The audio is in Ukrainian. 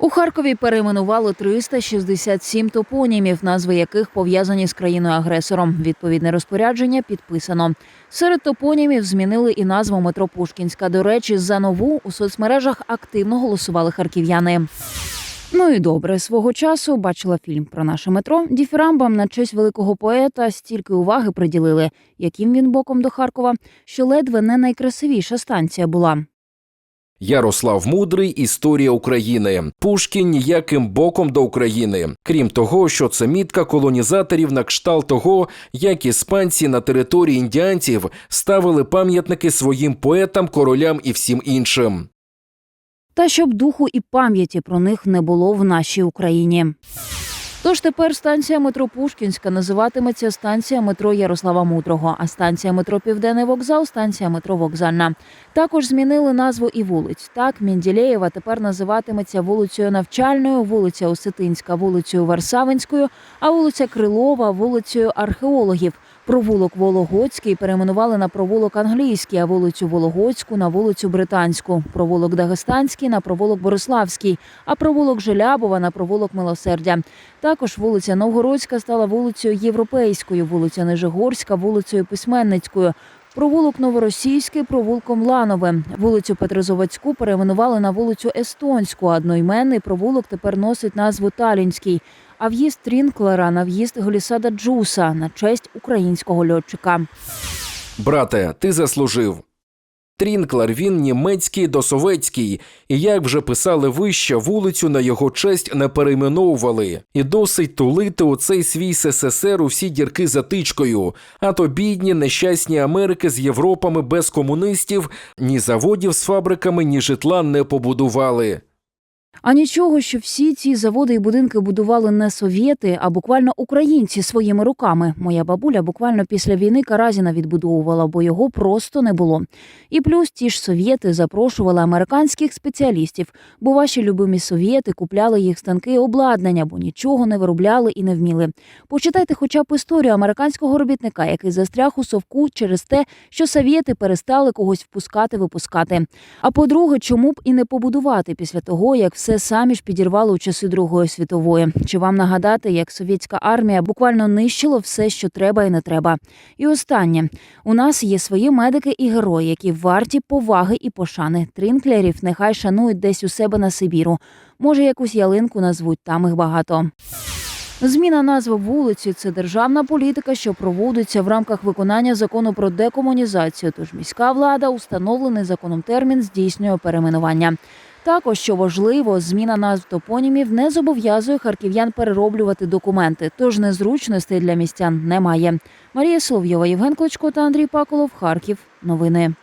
У Харкові перейменували 367 топонімів, назви яких пов'язані з країною-агресором. Відповідне розпорядження підписано. Серед топонімів змінили і назву метро Пушкінська. До речі, за нову у соцмережах активно голосували харків'яни. Ну і добре, свого часу бачила фільм про наше метро. Діфірамбам на честь великого поета стільки уваги приділили, яким він боком до Харкова, що ледве не найкрасивіша станція була. Ярослав Мудрий Історія України. Пушкін ніяким боком до України. Крім того, що це мітка колонізаторів на кшталт того, як іспанці на території індіанців ставили пам'ятники своїм поетам, королям і всім іншим. Та щоб духу і пам'яті про них не було в нашій Україні. Тож тепер станція метро Пушкінська називатиметься станція метро Ярослава Мудрого, а станція метро Південний вокзал станція метро Вокзальна. Також змінили назву і вулиць. Так, Мінділеєва тепер називатиметься вулицею Навчальною, вулиця Осетинська, вулицею Варсавинською, а вулиця Крилова вулицею археологів. Провулок Вологодський перейменували на провулок Англійський, а вулицю Вологодську на вулицю Британську, провулок Дагестанський на провулок Бориславський, а провулок Желябова на провулок Милосердя. Також вулиця Новгородська стала вулицею Європейською, вулиця Нижегорська вулицею Письменницькою. Провулок Новоросійський провулком Ланове. Вулицю Петрозовацьку перейменували на вулицю Естонську. а Одноіменний провулок тепер носить назву Талінський. А в'їзд Трінклера на в'їзд Голісада Джуса на честь українського льотчика. Брате, ти заслужив. Трінклер він німецький досовецький, і як вже писали вище, вулицю на його честь не перейменовували. І досить тулити у цей свій СССР усі дірки затичкою. А то бідні, нещасні Америки з Європами без комуністів ні заводів з фабриками, ні житла не побудували. А нічого, що всі ці заводи і будинки будували не совєти, а буквально українці своїми руками. Моя бабуля буквально після війни Каразіна відбудовувала, бо його просто не було. І плюс ті ж совєти запрошували американських спеціалістів, бо ваші любимі совєти купляли їх станки і обладнання, бо нічого не виробляли і не вміли. Почитайте хоча б історію американського робітника, який застряг у совку через те, що совєти перестали когось впускати, випускати. А по-друге, чому б і не побудувати після того, як все самі ж підірвали у часи Другої світової? Чи вам нагадати, як совєтська армія буквально нищила все, що треба і не треба? І останнє у нас є свої медики і герої, які варті поваги і пошани. Трінклерів нехай шанують десь у себе на Сибіру. Може, якусь ялинку назвуть, там їх багато. Зміна назви вулиці це державна політика, що проводиться в рамках виконання закону про декомунізацію. Тож міська влада установлений законом термін здійснює перейменування. Також, що важливо, зміна назв топонімів не зобов'язує харків'ян перероблювати документи, тож незручностей для містян немає. Марія Соловйова, Євген Клочко та Андрій Паколов. Харків. Новини.